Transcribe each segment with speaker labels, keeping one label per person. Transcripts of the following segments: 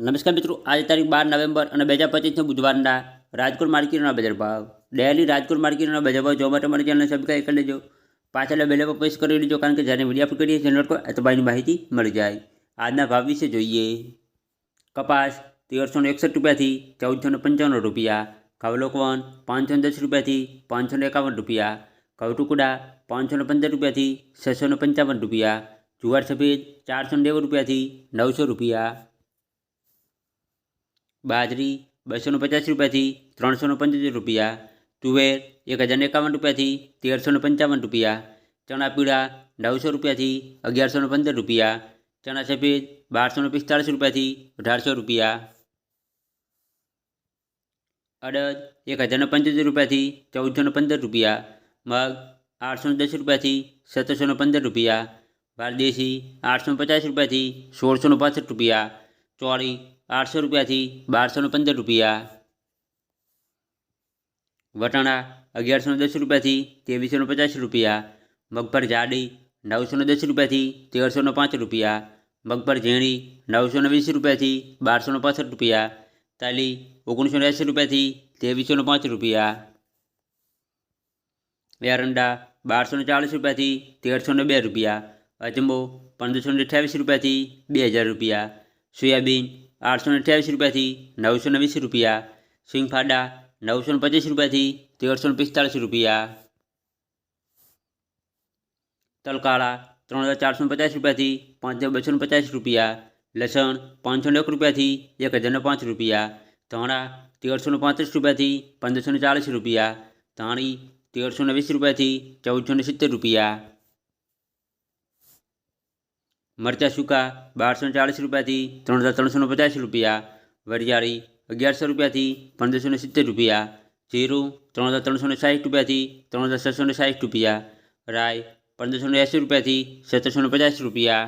Speaker 1: નમસ્કાર મિત્રો આજે તારીખ બાર નવેમ્બર અને બે હજાર પચીસના બુધવારના રાજકોટ માર્કેટના બજાર ભાવ ડેલી રાજકોટ માર્કેટના બજાર ભાવ જોવા માટે મારી ચેનલને સબસ્ક્રાઈબ કરી લેજો પાછળ બેલે પર પ્રેસ કરી લેજો કારણ કે જ્યારે વિડીયો અપલોડ કરીએ ચેનલ પર તો ભાઈની માહિતી મળી જાય આજના ભાવ વિશે જોઈએ કપાસ તેરસો ને એકસઠ રૂપિયાથી ચૌદસો ને પંચાવન રૂપિયા કવલોકવન પાંચસો ને દસ રૂપિયાથી પાંચસો ને એકાવન રૂપિયા કવટુકડા પાંચસો ને પંદર રૂપિયાથી છસો ને પંચાવન રૂપિયા જુવાર સફેદ ચારસો ને નેવું રૂપિયાથી નવસો રૂપિયા બાજરી બસો ને પચાસ રૂપિયાથી ત્રણસો ને પંચોતેર રૂપિયા તુવેર એક હજાર એકાવન રૂપિયાથી તેરસો ને પંચાવન રૂપિયા ચણા પીળા નવસો રૂપિયાથી અગિયારસો ને પંદર રૂપિયા ચણા સફેદ બારસો ને પિસ્તાળીસ રૂપિયાથી અઢારસો રૂપિયા અડદ એક હજાર ને પંચોતેર રૂપિયાથી ચૌદસો ને પંદર રૂપિયા મગ આઠસો ને દસ રૂપિયાથી સત્તરસો ને પંદર રૂપિયા વારદેશી આઠસો ને પચાસ રૂપિયાથી સોળસો ને પાસઠ રૂપિયા ચોળી આઠસો રૂપિયાથી બારસો ને પંદર રૂપિયા વટાણા અગિયારસો ને દસ રૂપિયાથી ત્રેવીસો ને પચાસ રૂપિયા મગફળ જાડી નવસો ને દસ રૂપિયાથી તેરસો ને પાંચ રૂપિયા મગફળ ઝીણી નવસો ને વીસ રૂપિયાથી બારસો ને પાસઠ રૂપિયા તાલી ઓગણીસો ને એંસી રૂપિયાથી ત્રેવીસો ને પાંચ રૂપિયા એરંડા બારસો ને ચાલીસ રૂપિયાથી તેરસો ને બે રૂપિયા અજમો પંદરસો ને અઠ્યાવીસ રૂપિયાથી બે હજાર રૂપિયા સોયાબીન આઠસો ને અઠ્યાવીસ રૂપિયાથી નવસો ને વીસ રૂપિયા સિંગફાડા નવસો ને પચીસ રૂપિયાથી તેરસો ને પિસ્તાળીસ રૂપિયા તલકાળા ત્રણ હજાર ચારસો ને પચાસ રૂપિયાથી પાંચ હજાર બસો ને પચાસ રૂપિયા લસણ પાંચસો ને એક રૂપિયાથી એક હજાર ને પાંચ રૂપિયા ધાણા તેરસો ને પાંત્રીસ રૂપિયાથી પંદરસો ને ચાલીસ રૂપિયા ધાણી તેરસો ને વીસ રૂપિયાથી ચૌદસો ને સિત્તેર રૂપિયા મરચાં સૂકા બારસો ચાળીસ રૂપિયાથી ત્રણ હજાર ત્રણસો પચાસ રૂપિયા, વરિયાળી અગિયારસો રૂપિયાથી પંદરસો સિત્તેર રૂપિયા, જીરું ત્રણ હજાર ત્રણસો સાઠ રૂપિયાથી ત્રણ હજાર છસો સાઠ રૂપિયા રાય પંદરસો ને એંસી રૂપિયાથી સત્તરસો પચાસ રૂપિયા.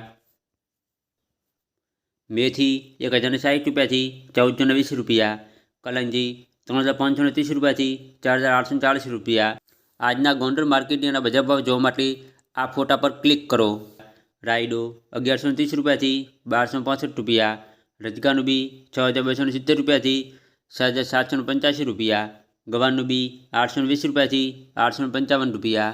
Speaker 1: મેથી એક હજાર ને સાઠ રૂપિયાથી ચૌદસો ને વીસ રૂપિયા, કલંજી ત્રણ હજાર પાંચસો ને ત્રીસ રૂપિયાથી ચાર હજાર આઠસો ચાલીસ રૂપિયા. આજના ગોંડલ માર્કેટના બજાર ભાવ જોવા માટે આ ફોટા પર ક્લિક કરો. રાયડો અગિયારસો ત્રીસ રૂપિયાથી બારસો પાંસઠ રૂપિયા રજકાનું બી છ હજાર બસો સિત્તેર રૂપિયાથી છ હજાર સાતસો પંચ્યાસી રૂપિયા ગવાનું બી આઠસો વીસ રૂપિયાથી આઠસો પંચાવન રૂપિયા.